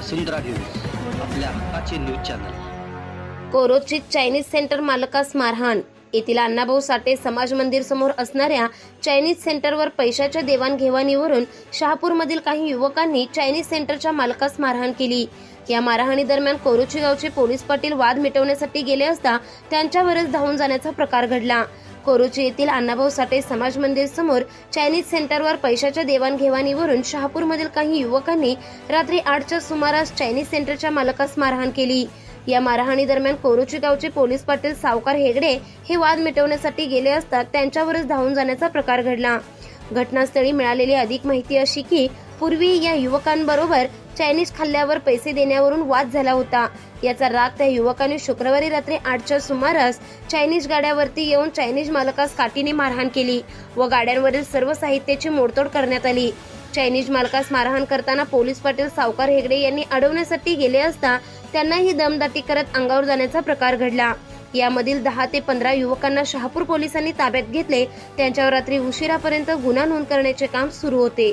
वसुंधरा news आपल्या हक्काचे news channel. कोरोचित चायनीज सेंटर मालकास मारहाण. येथील अण्णाभाऊ साठे समाज मंदिर समोर असणाऱ्या चायनीज सेंटरवर पैशाच्या देवाणघेवाणीवरून शहापूरमधील काही युवकांनी चायनीज सेंटरच्या मालकास मारहाण केली. या मारहाणी दरम्यान कोरोची गावचे पोलीस पाटील वाद मिटवण्यासाठी गेले असता त्यांच्यावरच धावून जाण्याचा प्रकार घडला. कोरोची येथील अण्णाभाऊ साठे समाज मंदिर समोर चायनीज सेंटरवर पैशाच्या देवाणघेवाणीवरून शहापूरमधील काही युवकांनी रात्री आठच्या सुमारास चायनीज सेंटरच्या मालकास मारहाण केली. या मारहाणी दरम्यान कोरोची गावचे पोलीस पाटील सावकार हेगडे हे वाद मिटवण्यासाठी गेले असता त्यांच्यावरच धावून जाण्याचा प्रकार घडला. घटनास्थळी मिळालेली अधिक माहिती अशी की पूर्वी या युवकांबरोबर चायनीज खाल्ल्यावर पैसे देण्यावरून वाद झाला होता. याचा राग त्या युवकाने शुक्रवारी रात्री आठच्या सुमारास चायनीज गाड्यावरती येऊन चायनीज मालकास काठीने मारहाण केली व गाड्यांवरील सर्व साहित्याची मोडतोड करण्यात आली. चायनीज मालकास मारहाण करताना पोलीस पाटील सावकार हेगडे यांनी अडवण्यासाठी गेले असता त्यांनाही दमदाटी करत अंगावर जाण्याचा प्रकार घडला. यामधील दहा ते पंधरा युवकांना शहापूर पोलिसांनी ताब्यात घेतले. त्यांच्यावर रात्री उशिरापर्यंत गुन्हा नोंद करण्याचे काम सुरू होते.